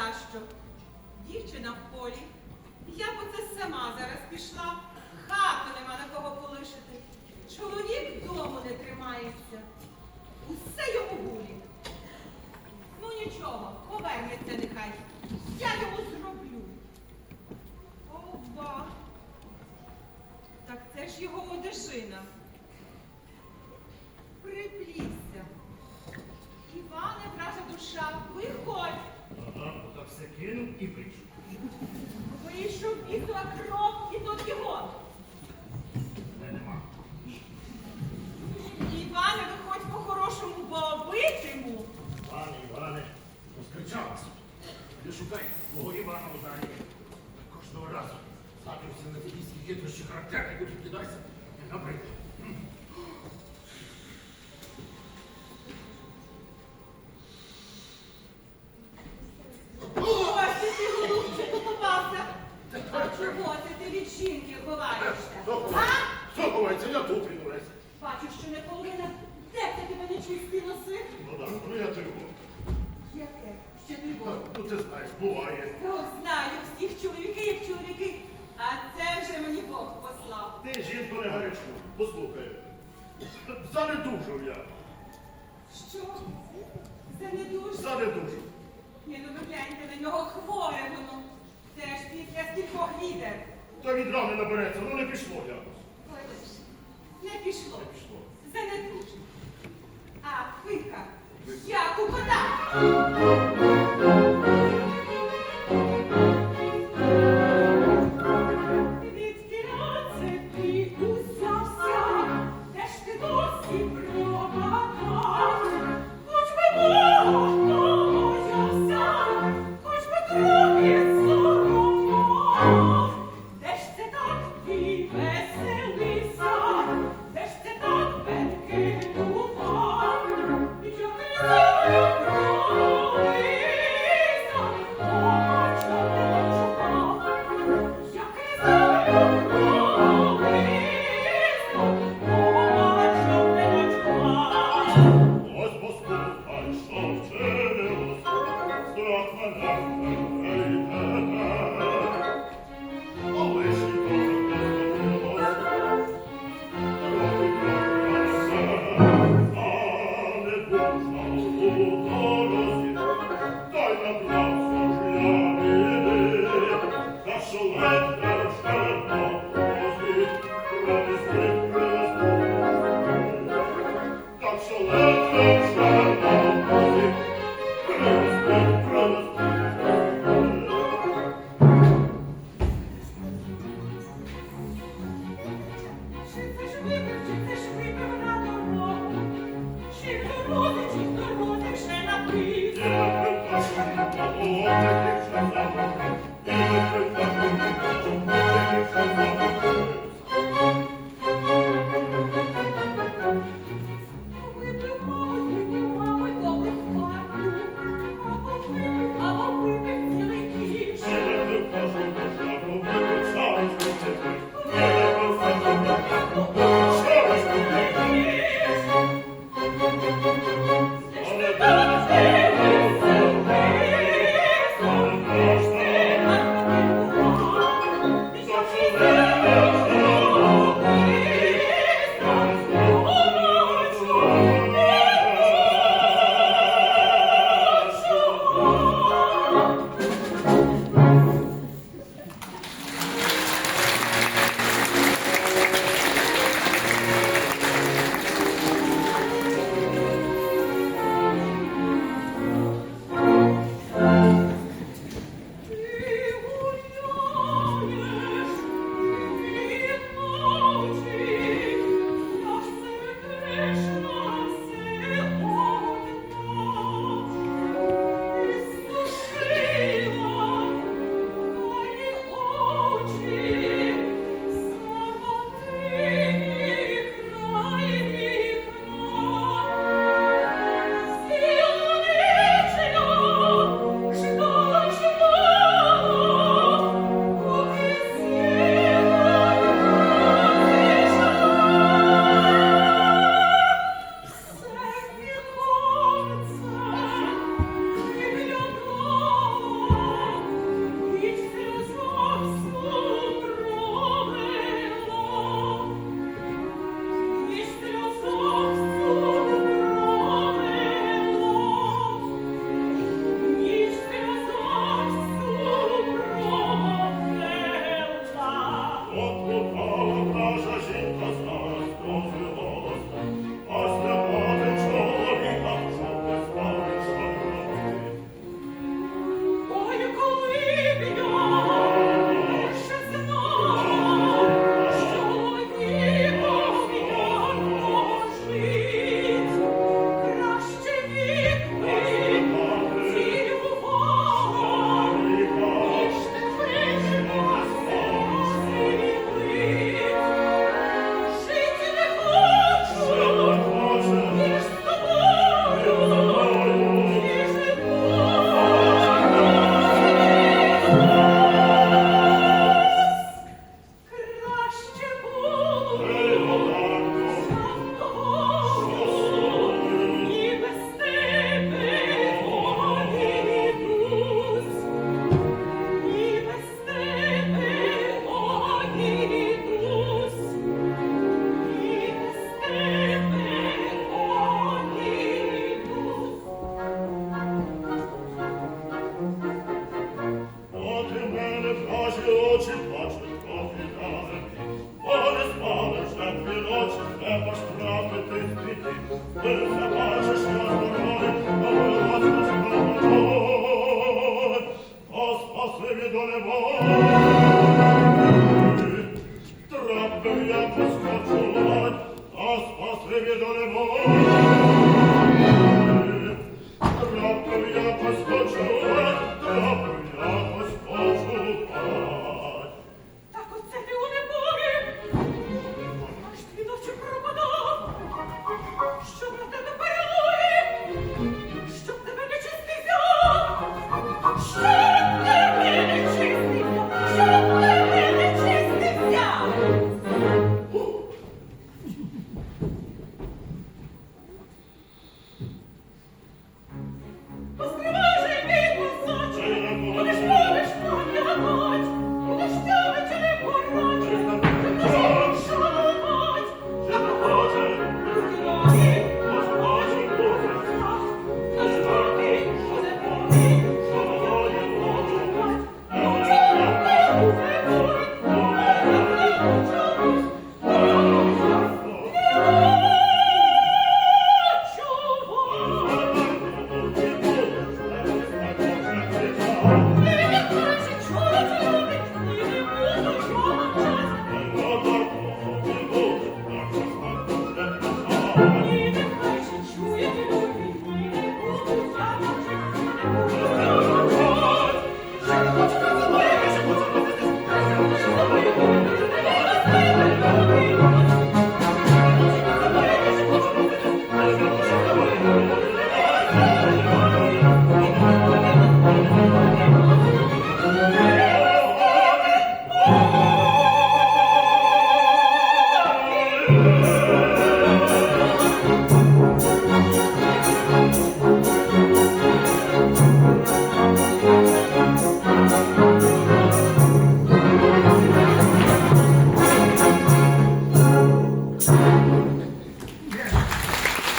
Що. Дівчина в полі. Я б оце сама зараз пішла. Хату нема на кого полишити. Чоловік дому не тримається. Усе йому гулі. Ну нічого, повернеться нехай. Я йому характерні. Наприклад. Ось ти, ти голубчику попався. А чого це ти від жінки ховаєшся? А? ховається? Ховається? Я тут принурюся. Бачу, що не половина. Де це носи? Ну так, ну я тривог. Яке? Ще не було. Ну ти знаєш, буває. Ох, знаю, всіх чоловіки, як чоловіки. А це вже мені Бог послав. Ти, жінко, не гарячку. Послухай. Занедужав я. Що? Занедуж? Занедужав. Ні, ну ви гляньте на нього хворе воно. Це ж після скількох відер. Та від рани набереться, ну не пішло якось. Ой, Не пішло. Не пішло. Занедуж. А, пика. Як у кота. Oh. Raptor, ja,